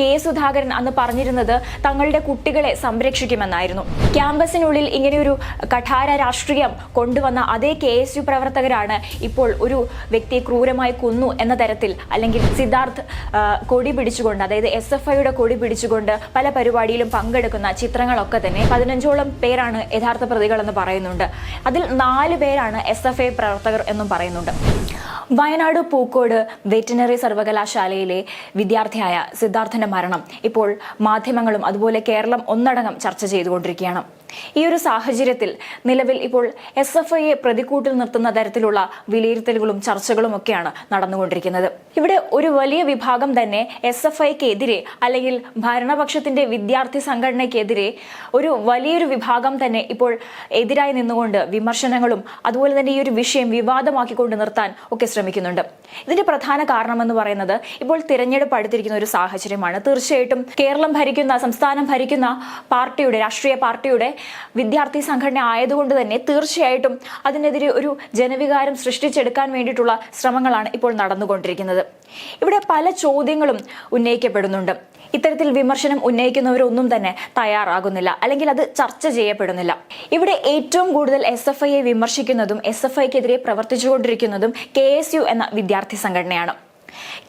K Sudhakaran അന്ന് പറഞ്ഞിരുന്നത് തങ്ങളുടെ കുട്ടികളെ സംരക്ഷിക്കുമെന്നായിരുന്നു. ക്യാമ്പസിനുള്ളിൽ ഇങ്ങനെയൊരു കഠാര രാഷ്ട്രീയം കൊണ്ടുവന്ന അതേ കെ എസ് യു പ്രവർത്തകരാണ് ഇപ്പോൾ ഒരു വ്യക്തിയെ ക്രൂരമായി കൊന്നു എന്ന തരത്തിൽ അല്ലെങ്കിൽ സിദ്ധാർത്ഥ് കൊടി പിടിച്ചുകൊണ്ട് അതായത് എസ് എഫ് ഐയുടെ കൊടി പിടിച്ചുകൊണ്ട് പല പരിപാടിയിലും പങ്കെടുക്കുന്ന ചിത്രങ്ങളൊക്കെ തന്നെ പതിനഞ്ചോളം പേരാണ് യഥാർത്ഥ പ്രതികളെന്ന് പറയുന്നുണ്ട്. അതിൽ നാല് പേരാണ് എസ് എഫ് ഐ പ്രവർത്തകർ എന്നും പറയുന്നുണ്ട്. വയനാട് പൂക്കോട് വെറ്റിനറി സർവകലാശാലയിലെ വിദ്യാർത്ഥിയായ സിദ്ധാർത്ഥന്റെ മരണം ഇപ്പോൾ മാധ്യമങ്ങളും അതുപോലെ കേരളം ഒന്നടങ്കം ചർച്ച ചെയ്തുകൊണ്ടിരിക്കുകയാണ്. ഈ ഒരു സാഹചര്യത്തിൽ നിലവിൽ ഇപ്പോൾ എസ് എഫ് ഐയെ പ്രതിക്കൂട്ടിൽ നിർത്തുന്ന തരത്തിലുള്ള വിലയിരുത്തലുകളും ചർച്ചകളും ഒക്കെയാണ് നടന്നുകൊണ്ടിരിക്കുന്നത്. ഇവിടെ ഒരു വലിയ വിഭാഗം തന്നെ എസ് എഫ് ഐക്കെതിരെ അല്ലെങ്കിൽ ഭരണപക്ഷത്തിന്റെ വിദ്യാർത്ഥി സംഘടനയ്ക്കെതിരെ ഒരു വലിയൊരു വിഭാഗം തന്നെ ഇപ്പോൾ എതിരായി നിന്നുകൊണ്ട് വിമർശനങ്ങളും അതുപോലെ തന്നെ ഈ ഒരു വിഷയം വിവാദമാക്കിക്കൊണ്ട് നിർത്താൻ ഒക്കെ ശ്രമിക്കുന്നുണ്ട്. ഇതിന്റെ പ്രധാന കാരണമെന്ന് പറയുന്നത് ഇപ്പോൾ തിരഞ്ഞെടുപ്പ് അടുത്തിരിക്കുന്ന ഒരു സാഹചര്യമാണ്. തീർച്ചയായിട്ടും കേരളം ഭരിക്കുന്ന സംസ്ഥാനം ഭരിക്കുന്ന പാർട്ടിയുടെ രാഷ്ട്രീയ പാർട്ടിയുടെ വിദ്യാർത്ഥി സംഘടന ആയതുകൊണ്ട് തന്നെ തീർച്ചയായിട്ടും അതിനെതിരെ ഒരു ജനവികാരം സൃഷ്ടിച്ചെടുക്കാൻ വേണ്ടിയിട്ടുള്ള ശ്രമങ്ങളാണ് ഇപ്പോൾ നടന്നുകൊണ്ടിരിക്കുന്നത്. ഇവിടെ പല ചോദ്യങ്ങളും ഉന്നയിക്കപ്പെടുന്നുണ്ട്. ഇത്തരത്തിൽ വിമർശനം ഉന്നയിക്കുന്നവരൊന്നും തന്നെ തയ്യാറാകുന്നില്ല. അല്ലെങ്കിൽ അത് ചർച്ച ചെയ്യപ്പെടുന്നില്ല. ഇവിടെ ഏറ്റവും കൂടുതൽ എസ് എഫ് ഐയെ വിമർശിക്കുന്നതും എസ് എഫ് ഐക്കെതിരെ പ്രവർത്തിച്ചുകൊണ്ടിരിക്കുന്നതും കെ എസ് യു എന്ന വിദ്യാർത്ഥി സംഘടനയാണ്.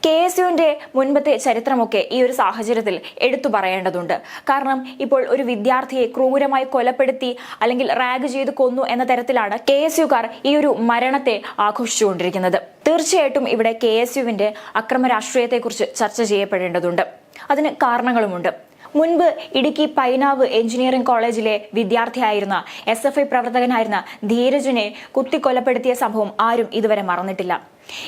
കെ എസ് യുവിന്റെ മുൻപത്തെ ചരിത്രമൊക്കെ ഈ ഒരു സാഹചര്യത്തിൽ എടുത്തു പറയേണ്ടതുണ്ട്. കാരണം ഇപ്പോൾ ഒരു വിദ്യാർത്ഥിയെ ക്രൂരമായി കൊലപ്പെടുത്തി അല്ലെങ്കിൽ റാഗ് ചെയ്ത് കൊന്നു എന്ന തരത്തിലാണ് കെ എസ് യുക്കാർ ഈ ഒരു മരണത്തെ ആഘോഷിച്ചുകൊണ്ടിരിക്കുന്നത്. തീർച്ചയായിട്ടും ഇവിടെ കെ എസ് യുവിന്റെ അക്രമ രാഷ്ട്രീയത്തെക്കുറിച്ച് ചർച്ച ചെയ്യപ്പെടേണ്ടതുണ്ട്. അതിന് കാരണങ്ങളുമുണ്ട്. മുൻപ് ഇടുക്കി പൈനാവ് എഞ്ചിനീയറിംഗ് കോളേജിലെ വിദ്യാർത്ഥിയായിരുന്ന എസ് എഫ് ഐ പ്രവർത്തകനായിരുന്ന ധീരജിനെ കുത്തിക്കൊലപ്പെടുത്തിയ സംഭവം ആരും ഇതുവരെ മറന്നിട്ടില്ല.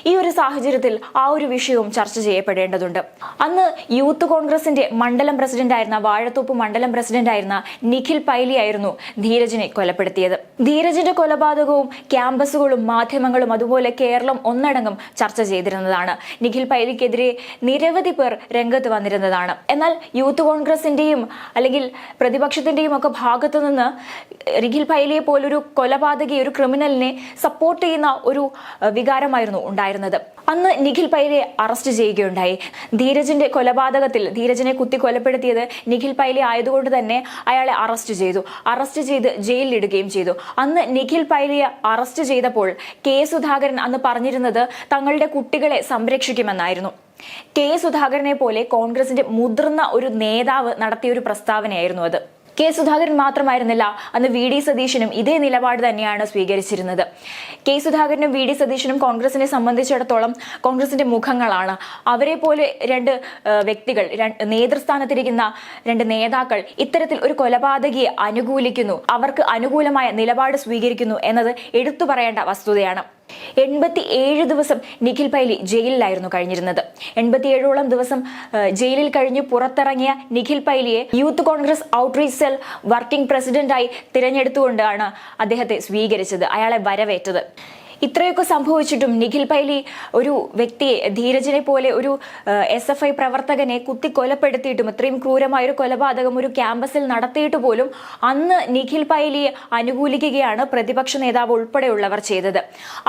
ഈ ഒരു സാഹചര്യത്തിൽ ആ ഒരു വിഷയവും ചർച്ച ചെയ്യപ്പെടേണ്ടതുണ്ട്. അന്ന് യൂത്ത് കോൺഗ്രസിന്റെ മണ്ഡലം പ്രസിഡന്റ് ആയിരുന്ന വാഴത്തോപ്പ് മണ്ഡലം പ്രസിഡന്റ് ആയിരുന്ന നിഖിൽ പൈലിയായിരുന്നു ധീരജിനെ കൊലപ്പെടുത്തിയത്. ധീരജിന്റെ കൊലപാതകവും ക്യാമ്പസുകളും മാധ്യമങ്ങളും അതുപോലെ കേരളം ഒന്നടങ്കം ചർച്ച ചെയ്തിരുന്നതാണ്. നിഖിൽ പൈലിക്കെതിരെ നിരവധി പേർ രംഗത്ത് വന്നിരുന്നതാണ്. എന്നാൽ യൂത്ത് കോൺഗ്രസിന്റെയും അല്ലെങ്കിൽ പ്രതിപക്ഷത്തിന്റെയും ഒക്കെ ഭാഗത്തു നിന്ന് നിഖിൽ പൈലിയെ പോലൊരു കൊലപാതകയെ ഒരു ക്രിമിനലിനെ സപ്പോർട്ട് ചെയ്യുന്ന ഒരു വികാരമായിരുന്നു ഉണ്ടായിരുന്നത്. അന്ന് നിഖിൽ പൈലെ അറസ്റ്റ് ചെയ്യുകയുണ്ടായി. ധീരജിന്റെ കൊലപാതകത്തിൽ ധീരജിനെ കുത്തി കൊലപ്പെടുത്തിയത് നിഖിൽ പൈലെ ആയതുകൊണ്ട് തന്നെ അയാളെ അറസ്റ്റ് ചെയ്തു. അറസ്റ്റ് ചെയ്ത് ജയിലിലിടുകയും ചെയ്തു. അന്ന് നിഖിൽ പൈലിയെ അറസ്റ്റ് ചെയ്തപ്പോൾ കെ. സുധാകരൻ അന്ന് പറഞ്ഞിരുന്നത് തങ്ങളുടെ കുട്ടികളെ സംരക്ഷിക്കുമെന്നായിരുന്നു. കെ. സുധാകരനെ പോലെ കോൺഗ്രസിന്റെ മുതിർന്ന ഒരു നേതാവ് നടത്തിയ ഒരു പ്രസ്താവനയായിരുന്നു അത്. കെ സുധാകരൻ മാത്രമായിരുന്നില്ല. അന്ന് വി ഡി സതീശനും ഇതേ നിലപാട് തന്നെയാണ് സ്വീകരിച്ചിരുന്നത്. കെ സുധാകരനും വി ഡി സതീശനും കോൺഗ്രസിനെ സംബന്ധിച്ചിടത്തോളം കോൺഗ്രസിന്റെ മുഖങ്ങളാണ്. അവരെ പോലെ രണ്ട് വ്യക്തികൾ നേതൃസ്ഥാനത്തിരിക്കുന്ന രണ്ട് നേതാക്കൾ ഇത്തരത്തിൽ ഒരു കൊലപാതകിയെ അനുകൂലിക്കുന്നു. അവർക്ക് അനുകൂലമായ നിലപാട് സ്വീകരിക്കുന്നു എന്നത് എടുത്തു പറയേണ്ട വസ്തുതയാണ്. എൺപത്തി ഏഴ് ദിവസം നിഖിൽ പൈലി ജയിലിലായിരുന്നു കഴിഞ്ഞിരുന്നത്. എൺപത്തിയേഴോളം ദിവസം ജയിലിൽ കഴിഞ്ഞ് പുറത്തിറങ്ങിയ Nikhil പൈലിയെ Youth Congress outreach cell working പ്രസിഡന്റായി തിരഞ്ഞെടുത്തുകൊണ്ടാണ് അദ്ദേഹത്തെ സ്വീകരിച്ചത് അയാളെ വരവേറ്റത്. ഇത്രയൊക്കെ സംഭവിച്ചിട്ടും നിഖിൽ പൈലി ഒരു വ്യക്തിയെ ധീരജിനെ പോലെ ഒരു എസ് എഫ് ഐ പ്രവർത്തകനെ കുത്തി കൊലപ്പെടുത്തിയിട്ടും ഇത്രയും ക്രൂരമായ ഒരു കൊലപാതകം ഒരു ക്യാമ്പസിൽ നടത്തിയിട്ട് പോലും അന്ന് നിഖിൽ പൈലിയെ അനുകൂലിക്കുകയാണ് പ്രതിപക്ഷ നേതാവ് ഉൾപ്പെടെയുള്ളവർ ചെയ്തത്.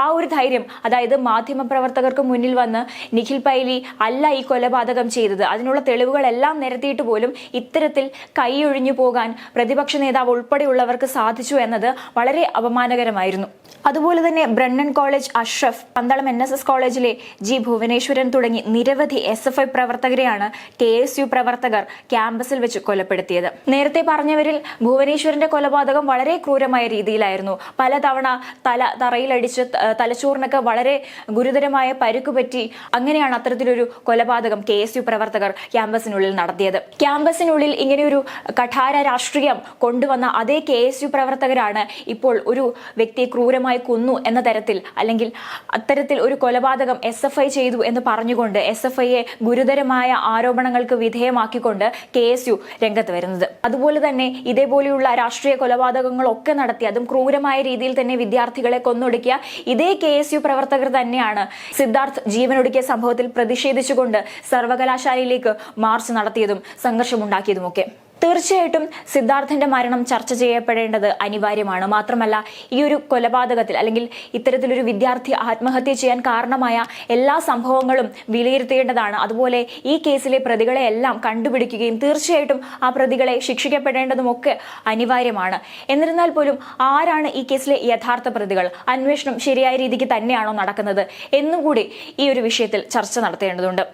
ആ ഒരു ധൈര്യം അതായത് മാധ്യമ പ്രവർത്തകർക്ക് മുന്നിൽ വന്ന് നിഖിൽ പൈലി അല്ല ഈ കൊലപാതകം ചെയ്തത്. അതിനുള്ള തെളിവുകളെല്ലാം നിരത്തിയിട്ട് പോലും ഇത്തരത്തിൽ കൈയൊഴിഞ്ഞു പോകാൻ പ്രതിപക്ഷ നേതാവ് ഉൾപ്പെടെയുള്ളവർക്ക് സാധിച്ചു എന്നത് വളരെ അപമാനകരമായിരുന്നു. അതുപോലെ തന്നെ Brennan college Ashraf Pandalam N S S കോളേജിലെ ജി ഭുവനേശ്വരൻ തുടങ്ങി നിരവധി എസ് എഫ് ഐ പ്രവർത്തകരെയാണ് കെ എസ് യു പ്രവർത്തകർ ക്യാമ്പസിൽ വെച്ച് കൊലപ്പെടുത്തിയത്. നേരത്തെ പറഞ്ഞവരിൽ ഭുവനേശ്വരന്റെ കൊലപാതകം വളരെ ക്രൂരമായ രീതിയിലായിരുന്നു. പലതവണ തല തറയിലടിച്ച് തലച്ചോറിനൊക്കെ വളരെ ഗുരുതരമായ പരുക്ക് പറ്റി അങ്ങനെയാണ് അത്തരത്തിലൊരു കൊലപാതകം കെ എസ് യു പ്രവർത്തകർ ക്യാമ്പസിനുള്ളിൽ നടത്തിയത്. ക്യാമ്പസിനുള്ളിൽ ഇങ്ങനെയൊരു കഠാര രാഷ്ട്രീയം കൊണ്ടുവന്ന അതേ കെ എസ് യു പ്രവർത്തകരാണ് ഇപ്പോൾ ഒരു വ്യക്തിയെ ക്രൂരമായി കൊന്നു എന്ന തരത്തിൽ അല്ലെങ്കിൽ അത്തരത്തിൽ ഒരു കൊലപാതകം എസ് എഫ് ഐ ചെയ്തു എന്ന് പറഞ്ഞുകൊണ്ട് എസ് എഫ് ഐയെ ഗുരുതരമായ ആരോപണങ്ങൾക്ക് വിധേയമാക്കിക്കൊണ്ട് കെ എസ് യു രംഗത്ത് വരുന്നത്. അതുപോലെ തന്നെ ഇതേപോലെയുള്ള രാഷ്ട്രീയ കൊലപാതകങ്ങളൊക്കെ നടത്തി അതും ക്രൂരമായ രീതിയിൽ തന്നെ വിദ്യാർത്ഥികളെ കൊന്നൊടുക്കിയ ഇതേ കെ എസ് യു പ്രവർത്തകർ തന്നെയാണ് സിദ്ധാർത്ഥ് ജീവനൊടുക്കിയ സംഭവത്തിൽ പ്രതിഷേധിച്ചുകൊണ്ട് സർവകലാശാലയിലേക്ക് മാർച്ച് നടത്തിയതും സംഘർഷമുണ്ടാക്കിയതുമൊക്കെ. തീർച്ചയായിട്ടും സിദ്ധാർത്ഥന്റെ മരണം ചർച്ച ചെയ്യപ്പെടേണ്ടത് അനിവാര്യമാണ്. മാത്രമല്ല ഈ ഒരു കൊലപാതകത്തിൽ അല്ലെങ്കിൽ ഇത്തരത്തിലൊരു വിദ്യാർത്ഥി ആത്മഹത്യ ചെയ്യാൻ കാരണമായ എല്ലാ സംഭവങ്ങളും വിലയിരുത്തേണ്ടതാണ്. അതുപോലെ ഈ കേസിലെ പ്രതികളെ എല്ലാം കണ്ടുപിടിക്കുകയും തീർച്ചയായിട്ടും ആ പ്രതികളെ ശിക്ഷിക്കപ്പെടേണ്ടതുമൊക്കെ അനിവാര്യമാണ്. എന്നിരുന്നാൽ പോലും ആരാണ് ഈ കേസിലെ യഥാർത്ഥ പ്രതികൾ? അന്വേഷണം ശരിയായ രീതിക്ക് തന്നെയാണോ നടക്കുന്നത്? എന്നും കൂടി ഈ ഒരു വിഷയത്തിൽ ചർച്ച നടത്തേണ്ടതുണ്ട്.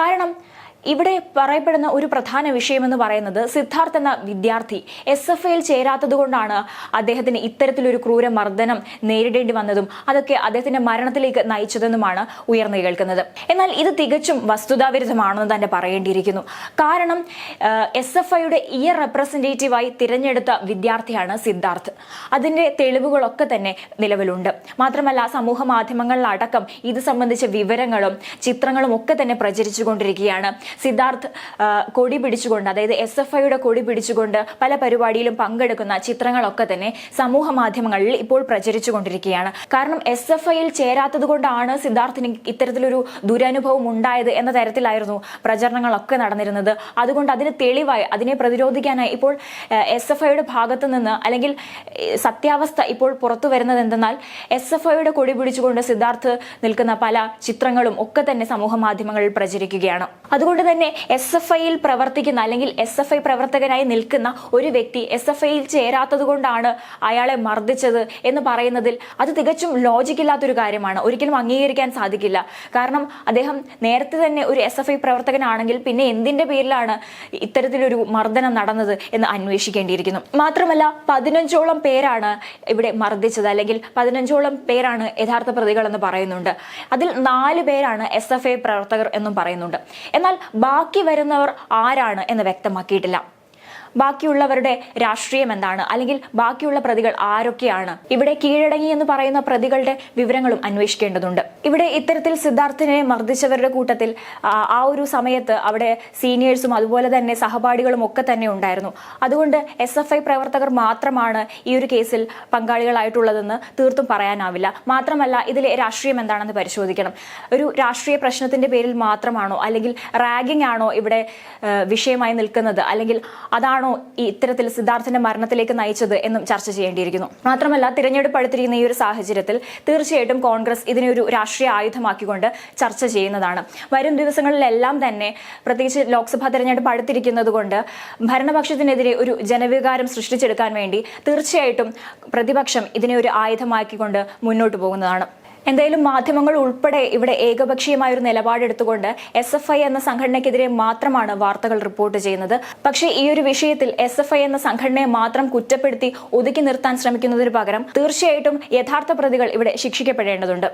കാരണം ഇവിടെ പറയപ്പെടുന്ന ഒരു പ്രധാന വിഷയമെന്ന് പറയുന്നത് സിദ്ധാർത്ഥ് എന്ന വിദ്യാർത്ഥി എസ് എഫ് ഐയിൽ ചേരാത്തത് കൊണ്ടാണ് അദ്ദേഹത്തിന് ഇത്തരത്തിലൊരു ക്രൂര മർദ്ദനം നേരിടേണ്ടി വന്നതും അതൊക്കെ അദ്ദേഹത്തിന്റെ മരണത്തിലേക്ക് നയിച്ചതെന്നുമാണ് ഉയർന്നു കേൾക്കുന്നത്. എന്നാൽ ഇത് തികച്ചും വസ്തുതാവിരുദ്ധമാണെന്ന് തന്നെ പറയേണ്ടിയിരിക്കുന്നു. കാരണം എസ് എഫ് ഐയുടെ ഇയർ റെപ്രസെന്റേറ്റീവായി തിരഞ്ഞെടുത്ത വിദ്യാർത്ഥിയാണ് സിദ്ധാർത്ഥ്. അതിന്റെ തെളിവുകളൊക്കെ തന്നെ നിലവിലുണ്ട്. മാത്രമല്ല സമൂഹ മാധ്യമങ്ങളിലടക്കം ഇത് സംബന്ധിച്ച വിവരങ്ങളും ചിത്രങ്ങളും ഒക്കെ തന്നെ പ്രചരിച്ചുകൊണ്ടിരിക്കുകയാണ്. സിദ്ധാർത്ഥ് കൊടി പിടിച്ചുകൊണ്ട് അതായത് എസ് എഫ് ഐയുടെ കൊടി പിടിച്ചുകൊണ്ട് പല പരിപാടിയിലും പങ്കെടുക്കുന്ന ചിത്രങ്ങളൊക്കെ തന്നെ സമൂഹ മാധ്യമങ്ങളിൽ ഇപ്പോൾ പ്രചരിച്ചുകൊണ്ടിരിക്കുകയാണ്. കാരണം എസ് എഫ് ഐയിൽ ചേരാത്തത് കൊണ്ടാണ് സിദ്ധാർത്ഥിന് ഇത്തരത്തിലൊരു ദുരനുഭവം ഉണ്ടായത് എന്ന തരത്തിലായിരുന്നു പ്രചരണങ്ങളൊക്കെ നടന്നിരുന്നത്. അതുകൊണ്ട് അതിന് തെളിവായി അതിനെ പ്രതിരോധിക്കാനായി ഇപ്പോൾ എസ് എഫ് ഐയുടെ ഭാഗത്തു നിന്ന് അല്ലെങ്കിൽ സത്യാവസ്ഥ ഇപ്പോൾ പുറത്തു വരുന്നത് എന്തെന്നാൽ എസ് എഫ് ഐയുടെ കൊടി പിടിച്ചുകൊണ്ട് സിദ്ധാർത്ഥ് നിൽക്കുന്ന പല ചിത്രങ്ങളും ഒക്കെ തന്നെ സമൂഹ മാധ്യമങ്ങളിൽ പ്രചരിക്കുകയാണ്. അതുകൊണ്ട് തന്നെ എസ് എഫ് ഐയിൽ പ്രവർത്തിക്കുന്ന അല്ലെങ്കിൽ എസ് എഫ് ഐ പ്രവർത്തകനായി നിൽക്കുന്ന ഒരു വ്യക്തി എസ് എഫ് ഐയിൽ ചേരാത്തത് കൊണ്ടാണ് അയാളെ മർദ്ദിച്ചത് എന്ന് പറയുന്നതിൽ അത് തികച്ചും ലോജിക്കില്ലാത്തൊരു കാര്യമാണ്. ഒരിക്കലും അംഗീകരിക്കാൻ സാധിക്കില്ല. കാരണം അദ്ദേഹം നേരത്തെ തന്നെ ഒരു എസ് എഫ് ഐ പ്രവർത്തകനാണെങ്കിൽ പിന്നെ എന്തിന്റെ പേരിലാണ് ഇത്തരത്തിലൊരു മർദ്ദനം നടന്നത് എന്ന് അന്വേഷിക്കേണ്ടിയിരിക്കുന്നു. മാത്രമല്ല പതിനഞ്ചോളം പേരാണ് ഇവിടെ മർദ്ദിച്ചത് അല്ലെങ്കിൽ പതിനഞ്ചോളം പേരാണ് യഥാർത്ഥ പ്രതികൾ എന്ന് പറയുന്നുണ്ട്. അതിൽ നാല് പേരാണ് എസ് എഫ് ഐ പ്രവർത്തകർ എന്നും പറയുന്നുണ്ട്. എന്നാൽ ബാക്കി വരുന്നവർ ആരാണ് എന്ന് വ്യക്തമാക്കിയിട്ടില്ല. ബാക്കിയുള്ളവരുടെ രാഷ്ട്രീയം എന്താണ്? അല്ലെങ്കിൽ ബാക്കിയുള്ള പ്രതികൾ ആരൊക്കെയാണ്? ഇവിടെ കീഴടങ്ങി എന്ന് പറയുന്ന പ്രതികളുടെ വിവരങ്ങളും അന്വേഷിക്കേണ്ടതുണ്ട്. ഇവിടെ ഇത്തരത്തിൽ സിദ്ധാർത്ഥിനെ മർദ്ദിച്ചവരുടെ കൂട്ടത്തിൽ ആ, ഒരു സമയത്ത് അവിടെ സീനിയേഴ്സും അതുപോലെ തന്നെ സഹപാഠികളും ഒക്കെ തന്നെ ഉണ്ടായിരുന്നു. അതുകൊണ്ട് എസ് എഫ് ഐ പ്രവർത്തകർ മാത്രമാണ് ഈ ഒരു കേസിൽ പങ്കാളികളായിട്ടുള്ളതെന്ന് തീർത്തും പറയാനാവില്ല. മാത്രമല്ല ഇതിലെ രാഷ്ട്രീയം എന്താണെന്ന് പരിശോധിക്കണം. ഒരു രാഷ്ട്രീയ പ്രശ്നത്തിന്റെ പേരിൽ മാത്രമാണോ അല്ലെങ്കിൽ റാഗിംഗ് ആണോ ഇവിടെ വിഷയമായി നിൽക്കുന്നത്? അല്ലെങ്കിൽ അതാണോ ഈ ഇത്തരത്തിൽ സിദ്ധാർത്ഥന്റെ മരണത്തിലേക്ക് നയിച്ചത് എന്നും ചർച്ച ചെയ്യേണ്ടിയിരിക്കുന്നു. മാത്രമല്ല തിരഞ്ഞെടുപ്പ് അടുത്തിരിക്കുന്ന ഈ ഒരു സാഹചര്യത്തിൽ തീർച്ചയായിട്ടും കോൺഗ്രസ് ഇതിനെ ഒരു രാഷ്ട്രീയ ആയുധമാക്കിക്കൊണ്ട് ചർച്ച ചെയ്യുന്നതാണ്. വരും ദിവസങ്ങളിലെല്ലാം തന്നെ പ്രത്യേകിച്ച് ലോക്സഭാ തെരഞ്ഞെടുപ്പ് അടുത്തിരിക്കുന്നത് കൊണ്ട് ഭരണപക്ഷത്തിനെതിരെ ഒരു ജനവികാരം സൃഷ്ടിച്ചെടുക്കാൻ വേണ്ടി തീർച്ചയായിട്ടും പ്രതിപക്ഷം ഇതിനെ ഒരു ആയുധമാക്കിക്കൊണ്ട് മുന്നോട്ട് പോകുന്നതാണ്. എന്തായാലും മാധ്യമങ്ങൾ ഉൾപ്പെടെ ഇവിടെ ഏകപക്ഷീയമായ ഒരു നിലപാടെടുത്തുകൊണ്ട് എസ് എഫ് ഐ എന്ന സംഘടനയ്ക്കെതിരെ മാത്രമാണ് വാർത്തകൾ റിപ്പോർട്ട് ചെയ്യുന്നത്. പക്ഷേ ഈ ഒരു വിഷയത്തിൽ എസ് എഫ് ഐ എന്ന സംഘടനയെ മാത്രം കുറ്റപ്പെടുത്തി ഒതുക്കി നിർത്താൻ ശ്രമിക്കുന്നതിന് പകരം തീർച്ചയായിട്ടും യഥാർത്ഥ പ്രതികൾ ഇവിടെ ശിക്ഷിക്കപ്പെടേണ്ടതുണ്ട്.